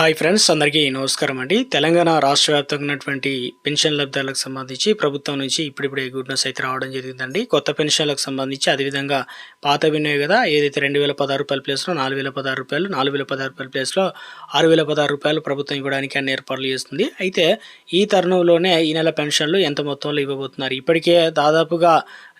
Hi friends అందరికీ నమస్కారం అండి. తెలంగాణ రాష్ట్ర వ్యాప్తంగా ఉన్నటువంటి పెన్షన్ లబ్ధాలకు సంబంధించి ప్రభుత్వం నుంచి ఇప్పుడిప్పుడే గుడ్ న్యూస్ అయితే రావడం జరిగిందండి. కొత్త పెన్షన్లకు సంబంధించి అదేవిధంగా పాత విన్నాయి కదా ఏదైతే రెండు వేల పదహారు రూపాయల ప్లేస్లో నాలుగు వేల పదహారు రూపాయలు నాలుగు వేల పదహారు రూపాయల ప్లేస్లో ఆరు వేల పదహారు రూపాయలు ప్రభుత్వం ఇవ్వడానికి అన్ని ఏర్పాట్లు చేస్తుంది. అయితే ఈ తరుణంలోనే ఈ నెల పెన్షన్లు ఎంత మొత్తంలో ఇవ్వబోతున్నారు? ఇప్పటికే దాదాపుగా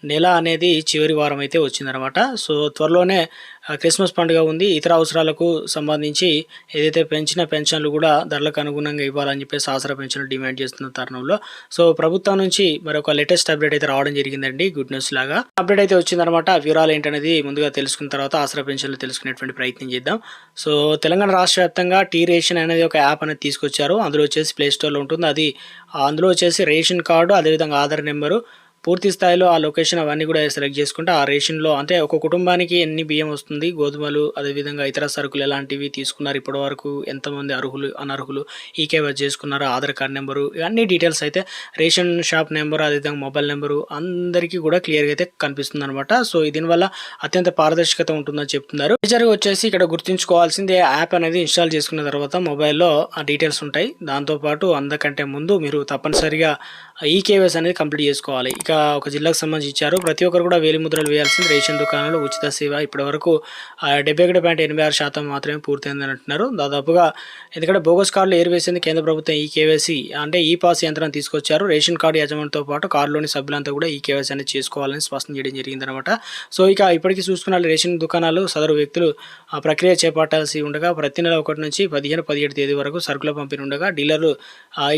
నెల అనేది చివరి వారం అయితే వచ్చిందనమాట సో త్వరలోనే క్రిస్మస్ పండుగ ఉంది. ఇతర అవసరాలకు సంబంధించి ఏదైతే పెంచిన పెన్షన్లు కూడా ధరలకు అనుగుణంగా ఇవ్వాలని చెప్పేసి ఆసరా పెన్షన్లు డిమాండ్ చేస్తున్న తరుణంలో. సో ప్రభుత్వం నుంచి మరొక లేటెస్ట్ అప్డేట్ అయితే రావడం జరిగిందండి. గుడ్ న్యూస్ లాగా. అప్డేట్ అయితే వచ్చిందనమాట వివరాలు ఏంటనేది ముందుగా తెలుసుకున్న తర్వాత ఆసరా పెన్షన్లు తెలుసుకునేటువంటి ప్రయత్నం చేద్దాం. సో తెలంగాణ రాష్ట్ర వ్యాప్తంగా టీ రేషన్ అనేది ఒక యాప్ అనేది తీసుకొచ్చారు. అందులో వచ్చేసి ప్లే స్టోర్లో ఉంటుంది. అది అందులో వచ్చేసి రేషన్ కార్డు అదేవిధంగా ఆధార్ నెంబరు పూర్తి స్థాయిలో ఆ లొకేషన్ అవన్నీ కూడా సెలెక్ట్ చేసుకుంటే ఆ రేషన్లో అంటే ఒక కుటుంబానికి ఎన్ని బియ్యం వస్తుంది గోధుమలు అదేవిధంగా ఇతర సరుకులు ఎలాంటివి తీసుకున్నారు ఇప్పటి వరకు ఎంతమంది అర్హులు అనర్హులు ఈకేవై చేసుకున్నారు ఆధార్ కార్డ్ నెంబరు ఇవన్నీ డీటెయిల్స్ అయితే రేషన్ షాప్ నెంబరు అదేవిధంగా మొబైల్ నెంబరు అందరికీ కూడా క్లియర్గా అయితే కనిపిస్తుంది అనమాట సో దీనివల్ల అత్యంత పారదర్శకత ఉంటుందని చెప్తున్నారు. మేజర్గా వచ్చేసి ఇక్కడ గుర్తుంచుకోవాల్సింది యాప్ అనేది ఇన్స్టాల్ చేసుకున్న తర్వాత మొబైల్లో ఆ డీటెయిల్స్ ఉంటాయి. దాంతోపాటు అందకంటే ముందు మీరు తప్పనిసరిగా ఈకేవైస్ అనేది కంప్లీట్ చేసుకోవాలి. ఇక ఒక జిల్లాకు సంబంధించి ఇచ్చారు ప్రతి ఒక్కరు కూడా వేలి ముద్రలు వేయాల్సింది రేషన్ దుకాణంలో ఉచిత సేవ ఇప్పటి వరకు డెబ్బై ఒకటి పాయింట్ ఎనభై ఆరు శాతం మాత్రమే పూర్తయిందని అంటున్నారు దాదాపుగా ఎందుకంటే బోగస్ కార్డులు ఏరివేసింది కేంద్ర ప్రభుత్వం ఈ కేవైసీ. అంటే ఈ పాస్ యంత్రం తీసుకొచ్చారు. రేషన్ కార్డు యజమానితో పాటు కార్డులోని సభ్యులంతా కూడా ఈ కేవైసీ అనేది చేసుకోవాలని స్పష్టం చేయడం జరిగిందనమాట సో ఇక ఇప్పటికీ చూసుకున్న రేషన్ దుకాణాలు సదరు వ్యక్తులు ఆ ప్రక్రియ చేపట్టాల్సి ఉండగా ప్రతి నెల ఒకటి నుంచి పదిహేను పదిహేడు తేదీ వరకు సరుకుల పంపిణీ ఉండగా డీలర్లు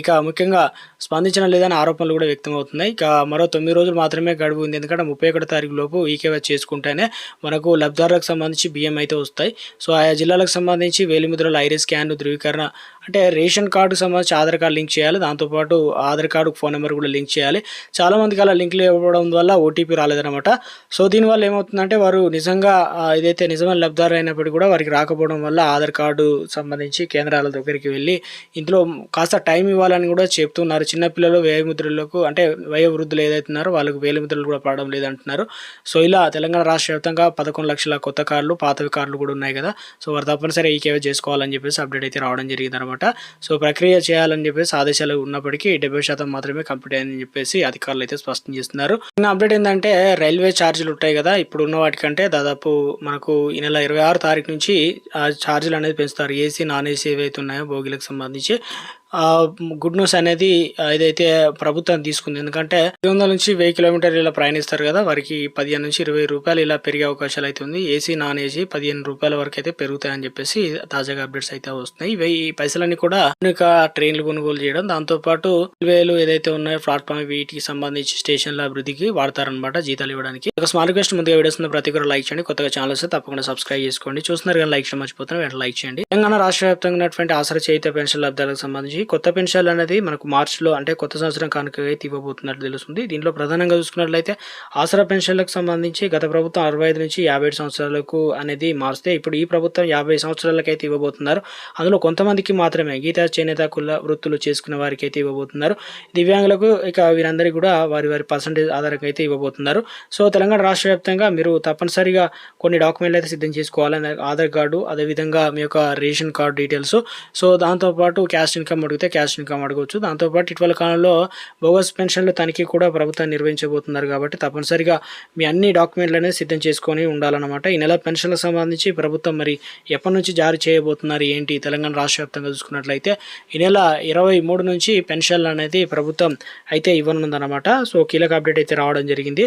ఇక ముఖ్యంగా స్పందించడం లేదని ఆరోపణలు కూడా వ్యక్తం అవుతున్నాయి ఇక మరో తొమ్మిది రోజులు మాత్రమే గడువు ఉంది. ఎందుకంటే ముప్పై ఒకటో తారీఖు లోపు ఈకేవై చేసుకుంటేనే మనకు లబ్ధారులకు సంబంధించి బియ్యం అయితే వస్తాయి. సో ఆయా జిల్లాలకు సంబంధించి వేలిముద్రలు ఐరిస్ స్కాన్ ధృవీకరణ అంటే రేషన్ కార్డుకు సంబంధించి ఆధార్ కార్డు లింక్ చేయాలి. దాంతోపాటు ఆధార్ కార్డు ఫోన్ నెంబర్ కూడా లింక్ చేయాలి. చాలా మందికి అలా లింక్లు ఇవ్వడం వల్ల ఓటీపీ రాలేదనమాట సో దీనివల్ల ఏమవుతుందంటే వారు నిజంగా ఏదైతే ఇదైతే నిజమైన లబ్ధారు అయినప్పటికీ కూడా వారికి రాకపోవడం వల్ల ఆధార్ కార్డు సంబంధించి కేంద్రాల దగ్గరికి వెళ్ళి ఇందులో కాస్త టైం ఇవ్వాలని కూడా చెప్తున్నారు. చిన్నపిల్లలు వ్యయముద్రలకు అంటే వయోవృద్ధులు అంటున్నారు. వాళ్ళకు వేలిముద్రలు కూడా పడడం లేదంటున్నారు. సో ఇలా తెలంగాణ రాష్ట్ర వ్యాప్తంగా పదకొండు లక్షల కొత్త కార్లు పాతవి కార్లు కూడా ఉన్నాయి కదా. సో వారు తప్పనిసరి ఈ ఈకేవై చేసుకోవాలని చెప్పేసి అప్డేట్ అయితే రావడం జరిగింది అనమాట సో ప్రక్రియ చేయాలని చెప్పేసి ఆదేశాలు ఉన్నప్పటికీ డెబ్బై శాతం మాత్రమే కంప్లీట్ అయిందని చెప్పేసి అధికారులు అయితే స్పష్టం చేస్తున్నారు. ఇంకా అప్డేట్ ఏంటంటే రైల్వే ఛార్జీలు ఉంటాయి కదా. ఇప్పుడు ఉన్న వాటికంటే దాదాపు మనకు ఈ నెల ఇరవై ఆరు తారీఖు నుంచి ఆ ఛార్జీలు అనేది పెంచుతారు. ఏసీ నాన్ ఏసీ ఏవైతే ఉన్నాయో భోగిలకు సంబంధించి. గుడ్ న్యూస్ అనేది ఏదైతే ప్రభుత్వం తీసుకుంది. ఎందుకంటే ఐదు వందల నుంచి వెయ్యి కిలోమీటర్లు ఇలా ప్రయాణిస్తారు కదా వారికి పదిహేను నుంచి ఇరవై రూపాయలు ఇలా పెరిగే అవకాశాలు అయితే ఉంది. ఏసీ నాన్ ఏసీ పదిహేను రూపాయల వరకు అయితే పెరుగుతాయని చెప్పేసి తాజాగా అప్డేట్స్ అయితే వస్తున్నాయి. ఇవి ఈ పైసలన్నీ కూడా ఆధునిక ట్రైన్లు కొనుగోలు చేయడం దాంతోపాటు రైల్వేలు ఏదైతే ఉన్నాయో ప్లాట్ఫామ్ వీటికి సంబంధించి స్టేషన్ల అభివృద్ధికి వాడతారనమాట జీతాలు ఇవ్వడానికి. ఒక స్మాల్ రిక్వెస్ట్ ముందుగా వీడియోస్ ప్రతి ఒక్కరు లైక్ చేయండి. కొత్తగా ఛానల్ వస్తే తప్పకుండా సబ్స్క్రైబ్ చేసుకోండి. చూస్తున్నారు కానీ లైక్ చేయడం మర్చిపోతున్నారు వెంటనే లైక్ చేయండి. తెలంగాణ రాష్ట్ర వ్యాప్తంగా ఉన్నటువంటి ఆసరా చేయిత పెన్షన్ లబ్ధాలకు సంబంధించి కొత్త పెన్షన్లు అనేది మనకు మార్చిలో అంటే కొత్త సంవత్సరం కనుక అయితే ఇవ్వబోతున్నట్లు తెలుస్తుంది. దీంట్లో ప్రధానంగా చూసుకున్నట్లయితే ఆసరా పెన్షన్లకు సంబంధించి గత ప్రభుత్వం అరవై ఐదు నుంచి యాభై ఏడు సంవత్సరాలకు అనేది మారిస్తే ఇప్పుడు ఈ ప్రభుత్వం యాభై సంవత్సరాలకు అయితే ఇవ్వబోతున్నారు. అందులో కొంతమందికి మాత్రమే గీతా చేనేత కుల వృత్తులు చేసుకున్న వారికి అయితే ఇవ్వబోతున్నారు. దివ్యాంగులకు ఇక వీరందరికీ కూడా వారి వారి పర్సంటేజ్ ఆధారంగా అయితే ఇవ్వబోతున్నారు. సో తెలంగాణ రాష్ట్ర వ్యాప్తంగా మీరు తప్పనిసరిగా కొన్ని డాక్యుమెంట్లు అయితే సిద్ధం చేసుకోవాలి ఆధార్ కార్డు అదేవిధంగా మీ యొక్క రేషన్ కార్డు డీటెయిల్స్. సో దాంతోపాటు క్యాష్ ఇన్కమ్ అడిగితే క్యాష్ ఇన్కమ్ అడగవచ్చు. దాంతోపాటు ఇటీవల కాలంలో బోగస్ పెన్షన్లు తనిఖీ కూడా ప్రభుత్వం నిర్వహించబోతున్నారు కాబట్టి తప్పనిసరిగా మీ అన్ని డాక్యుమెంట్లు అనేది సిద్ధం చేసుకొని ఉండాలన్నమాట. ఈ నెల పెన్షన్లకు సంబంధించి ప్రభుత్వం మరి ఎప్పటి నుంచి జారీ చేయబోతున్నారు ఏంటి? తెలంగాణ రాష్ట్ర వ్యాప్తంగా చూసుకున్నట్లయితే ఈ నెల ఇరవై మూడు నుంచి పెన్షన్లు అనేది ప్రభుత్వం అయితే ఇవ్వనుందన్నమాట. సో కీలక అప్డేట్ అయితే రావడం జరిగింది.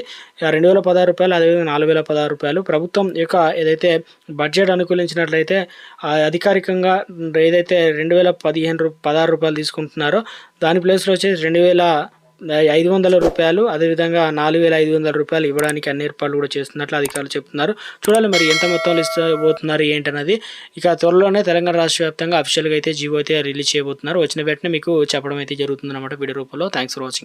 రెండు వేల పదహారు రూపాయలు అదేవిధంగా నాలుగు వేల పదహారు రూపాయలు ప్రభుత్వం యొక్క ఏదైతే బడ్జెట్ అనుకూలించినట్లయితే అధికారికంగా ఏదైతే రెండు వేల పదిహేను రూ పదహారు రూపాయలు తీసుకుంటున్నారో దాని ప్లేస్లో వచ్చేసి రెండు వేల ఐదు వందల రూపాయలు అదేవిధంగా నాలుగు వేల ఐదు వందల రూపాయలు ఇవ్వడానికి అన్ని ఏర్పాట్లు కూడా చేస్తున్నట్లు అధికారులు చెప్తున్నారు. చూడాలి మరి ఎంత మొత్తంలో ఇస్తబోతున్నారు ఏంటన్నది. ఇక త్వరలోనే తెలంగాణ రాష్ట్ర వ్యాప్తంగా అఫీషియల్గా అయితే జీవో అయితే రిలీజ్ చేయబోతున్నారు. వచ్చిన వెంటనే మీకు చెప్పడం అయితే జరుగుతుంది అనమాట వీడియో రూపంలో. Thanks for watching